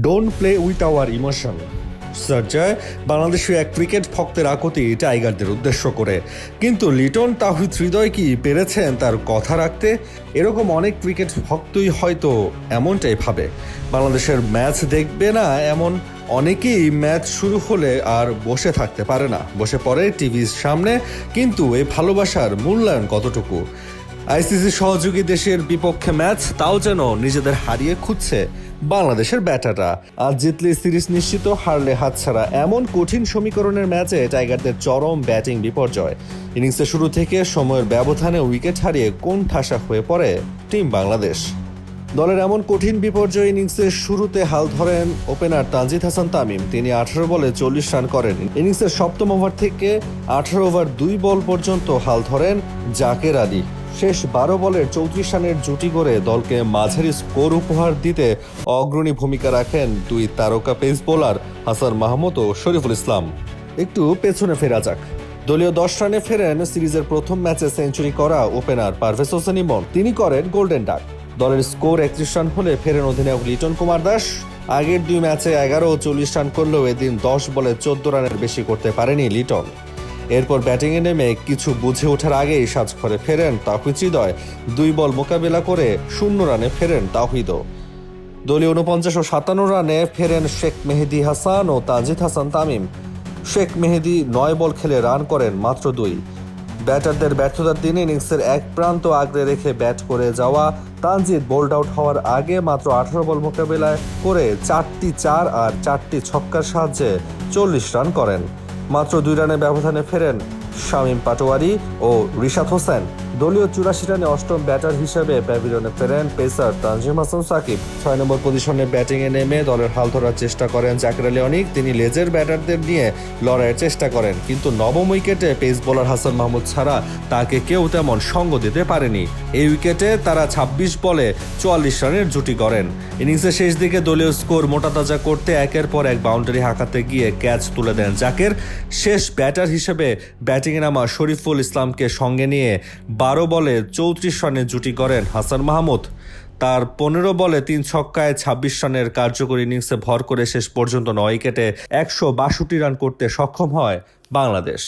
Don't play with our emotion চর্চায় বাংলাদেশের এক ক্রিকেট ভক্তের আকুতি টাইগারদের উদ্দেশ্য করে। কিন্তু লিটন তাহিদ হৃদয় কি পেরেছেন তার কথা রাখতে? এরকম অনেক ক্রিকেট ভক্তই হয়তো এমনটাই ভাবে। বাংলাদেশের ম্যাচ দেখবে না এমন অনেকেই ম্যাচ শুরু হলে আর বসে থাকতে পারে না। বসে পড়ে টিভির সামনে, কিন্তু এই ভালোবাসার মূল্যায়ন কতটুকু? আইসিসি সহযোগী দেশের বিপক্ষে ম্যাচ তাও যেন নিজেদের হারিয়ে খুঁজছে বাংলাদেশের ব্যাটাররা। আজ জিতলে সিরিজ নিশ্চিত, হারলে হাতছাড়া এমন কঠিন সমীকরণের ম্যাচে টাইগারদের চরম ব্যাটিং বিপর্যয়। ইনিংসের শুরু থেকে সময়ের ব্যবধানে উইকেট হারিয়ে কোন ঠাসা হয়ে পড়ে টিম বাংলাদেশ। দলের এমন কঠিন বিপর্যয় ইনিংসের শুরুতে হাল ধরেন ওপেনার তানজিদ হাসান তামিম। তিনি আঠারো বলে চল্লিশ রান করেন। ইনিংসের সপ্তম ওভার থেকে আঠারো ওভার দুই বল পর্যন্ত হাল ধরেন জাকের আলী। শেষ বারো বলের চৌত্রিশ রানের জুটি করে দলকে মাঝারি স্কোর উপহার দিতে অগ্রণী ভূমিকা রাখেন দুই তারকা পেস বোলার হাসান মাহমুদ ও শরীফুল ইসলাম। একটু পেছনে ফেরা যাক। দলীয় দশ রানে ফেরেন সিরিজের প্রথম ম্যাচে সেঞ্চুরি করা ওপেনার পারভেজ হোসেন ইমন। তিনি করেন গোল্ডেন ডাক। দলের স্কোর একত্রিশ রান হলে ফেরেন অধিনায়ক লিটন কুমার দাস। আগের দুই ম্যাচে এগারো ও চল্লিশ রান করলেও এদিন দশ বলে চোদ্দ রানের বেশি করতে পারেনি লিটন। এরপর ব্যাটিংয়ে নেমে কিছু বুঝে ওঠার আগেই সাজ করে ফেরেন তাহিদ দুই বল মোকাবেলা করে শূন্য রানে ফেরেন তাহিদও দলীয় উনপঞ্চাশ ও সাতান্ন রানে ফেরেন শেখ মেহেদি হাসান ও তাজিদ হাসান তামিম। শেখ মেহেদি নয় বল খেলে রান করেন মাত্র দুই। ব্যাটারদের ব্যর্থতার দিনে ইনিংসের এক প্রান্ত আগড়ে রেখে ব্যাট করে যাওয়া তানজিদ বোল্ড আউট হওয়ার আগে মাত্র আঠারো বল মোকাবেলায় করে চারটি চার আর চারটি ছক্কার সাহায্যে চল্লিশ রান করেন। মাত্র দুই রানের ব্যবধানে ফেরেন শামীম পাটোয়ারি ও রিশাদ হোসেন। দলীয় চুরাশি রানে অষ্টম ব্যাটার হিসেবে প্যাভিলিয়নে ফেরেন পেসার তানজিম হাসান সাকিব ছয় নম্বর পজিশনে ব্যাটিংয়ে নেমে দলের হাল ধরার চেষ্টা করেন জাকির আলী অনিক। তিনি লেজের ব্যাটারদের নিয়ে লড়াইয়ের চেষ্টা করেন, কিন্তু নবম উইকেটে পেস বোলার হাসান মাহমুদ ছাড়া তাকে কেউ তেমন সঙ্গ দিতে পারেনি। এই উইকেটে তারা ২৬ বলে চুয়াল্লিশ রানের জুটি করেন ইনিংসের শেষ দিকে দলীয় স্কোর মোটা তাজা করতে একের পর এক বাউন্ডারি হাঁকাতে গিয়ে ক্যাচ তুলে দেন জাকের। শেষ ব্যাটার হিসেবে ব্যাটিংয়ে নামা শরীফুল ইসলামকে সঙ্গে নিয়ে বারো বলে চৌত্রিশ রানের জুটি করেন হাসান মাহমুদ। তার পনেরো বলে তিন ছক্কায় ছাব্বিশ রানের কার্যকরী ইনিংসে ভর করে শেষ পর্যন্ত নয় উইকেটে একশো বাষট্টি রান করতে সক্ষম হয় বাংলাদেশ।